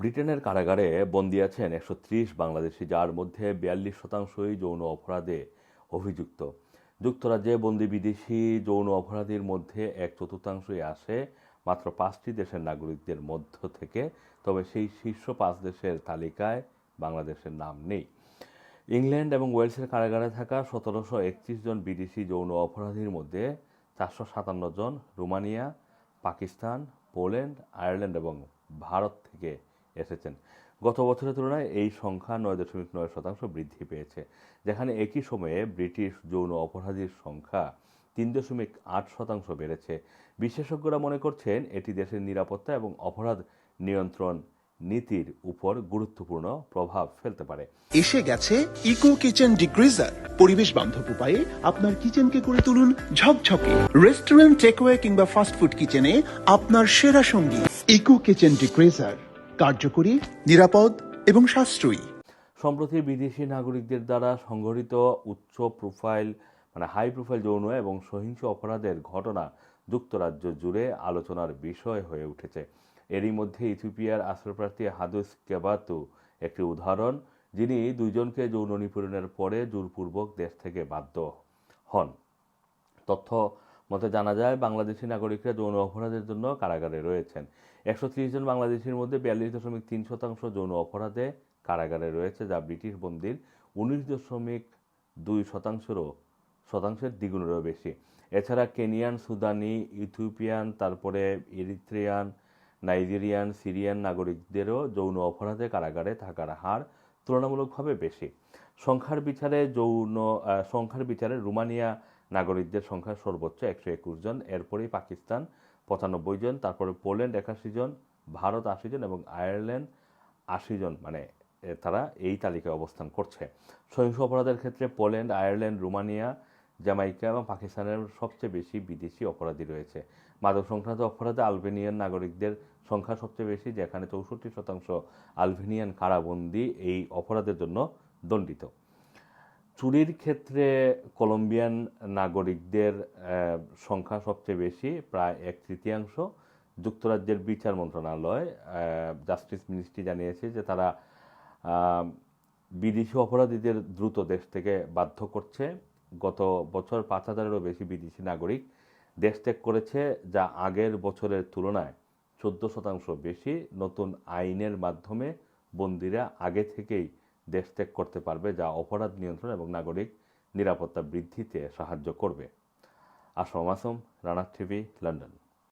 ব্রিটেনের কারাগারে বন্দী আছেন একশো ত্রিশ বাংলাদেশি, যার মধ্যে বিয়াল্লিশ শতাংশই যৌন অপরাধে অভিযুক্ত। যুক্তরাজ্যে বন্দী বিদেশি যৌন অপরাধীর মধ্যে এক চতুর্থাংশই আসে, মাত্র পাঁচটি দেশের নাগরিকদের মধ্য থেকে, তবে সেই শীর্ষ পাঁচ দেশের তালিকায় বাংলাদেশের নাম নেই। ইংল্যান্ড এবং ওয়েলসের কারাগারে থাকা সতেরোশো একত্রিশ জন বিদেশি যৌন অপরাধীর মধ্যে চারশো সাতান্ন জন রোমানিয়া, পাকিস্তান, পোল্যান্ড, আয়ারল্যান্ড এবং ভারত থেকে এসেছেন। গত বছরের তুলনায় এই সংখ্যা নয় দশমিক নয় শতাংশ বৃদ্ধি পেয়েছে। যেখানে একই সময়ে ব্রিটিশ যৌন অপরাধীর সংখ্যা তিন দশমিক আট শতাংশ বেড়েছে। বিশেষজ্ঞরা মনে করছেন এটি দেশের নিরাপত্তা এবং অপরাধ নিয়ন্ত্রণ নীতির উপর গুরুত্বপূর্ণ প্রভাব ফেলতে পারে। এসে গেছে ইকো কিচেন ডিগ্রিজার পরিবেশ বান্ধব উপায়ে আপনার কিচেনকে করে তুলুন ঝকঝকে। রেস্টুরেন্ট, টেকওয়ে কিংবা ফাস্টফুড কিচেনে আপনার সেরা সঙ্গী। ইকো কিচেন ডিগ্রিজার কার্যকরী নিরাপদ এবং সাশ্রয়ী। সম্প্রতি বিদেশি নাগরিকদের দ্বারা সংঘটিত উচ্চ প্রোফাইল মানে হাই প্রোফাইল যৌন এবং সহিংস অপরাধের ঘটনা যুক্তরাজ্য জুড়ে আলোচনার বিষয় হয়ে উঠেছে। এরই মধ্যে ইথিওপিয়ার আশ্রয়প্রার্থী হাদুস কেবাতু একটি উদাহরণ যিনি দুইজনকে যৌন নিপীড়নের পরে জোরপূর্বক দেশ থেকে বাধ্য হন। তথ্য মতে জানা যায়, বাংলাদেশি নাগরিকরা যৌন অপরাধের জন্য কারাগারে রয়েছেন। একশো ত্রিশ জন বাংলাদেশির মধ্যে বিয়াল্লিশ দশমিক তিন শতাংশ যৌন অপরাধে কারাগারে রয়েছে, যা ব্রিটিশ বন্দির উনিশ দশমিক দুই শতাংশেরও, শতাংশের দ্বিগুণেরও বেশি। এছাড়া কেনিয়ান, সুদানি, ইথিওপিয়ান, তারপরে ইরিত্রিয়ান নাইজেরিয়ান, সিরিয়ান নাগরিকদেরও যৌন অপরাধে কারাগারে থাকার হার তুলনামূলকভাবে বেশি। সংখ্যার বিচারে যৌন সংখ্যার বিচারে রোমানিয়া নাগরিকদের সংখ্যা সর্বোচ্চ একশো একুশ জন, এরপরেই পাকিস্তান পঁচানব্বই জন, তারপরে পোল্যান্ড একাশি জন, ভারত আশি জন এবং আয়ারল্যান্ড আশি জন মানে তারা এই তালিকায় অবস্থান করছে। সহিংস অপরাধের ক্ষেত্রে পোল্যান্ড, আয়ারল্যান্ড, রোমানিয়া জামাইকা এবং পাকিস্তানের সবচেয়ে বেশি বিদেশি অপরাধী রয়েছে। মাদক সংক্রান্ত অপরাধে আলবেনিয়ান নাগরিকদের সংখ্যা সবচেয়ে বেশি, যেখানে চৌষট্টি শতাংশ আলবেনিয়ান কারাবন্দী এই অপরাধের জন্য দণ্ডিত। চুরির ক্ষেত্রে কলম্বিয়ান নাগরিকদের সংখ্যা সবচেয়ে বেশি, প্রায় এক তৃতীয়াংশ। যুক্তরাজ্যের বিচার মন্ত্রণালয় জাস্টিস মিনিস্ট্রি জানিয়েছে যে তারা বিদেশি অপরাধীদের দ্রুত দেশ থেকে বাধ্য করছে। গত বছর পাঁচ হাজারেরও বেশি বিদেশি নাগরিক দেশ ত্যাগ করেছে, যা আগের বছরের তুলনায় চোদ্দ শতাংশ বেশি। নতুন আইনের মাধ্যমে বন্দীরা আগে থেকেই দেশ ত্যাগ করতে পারবে, যা অপরাধ নিয়ন্ত্রণ এবং নাগরিক নিরাপত্তা বৃদ্ধিতে সাহায্য করবে। Assam Assam Rana TV, London.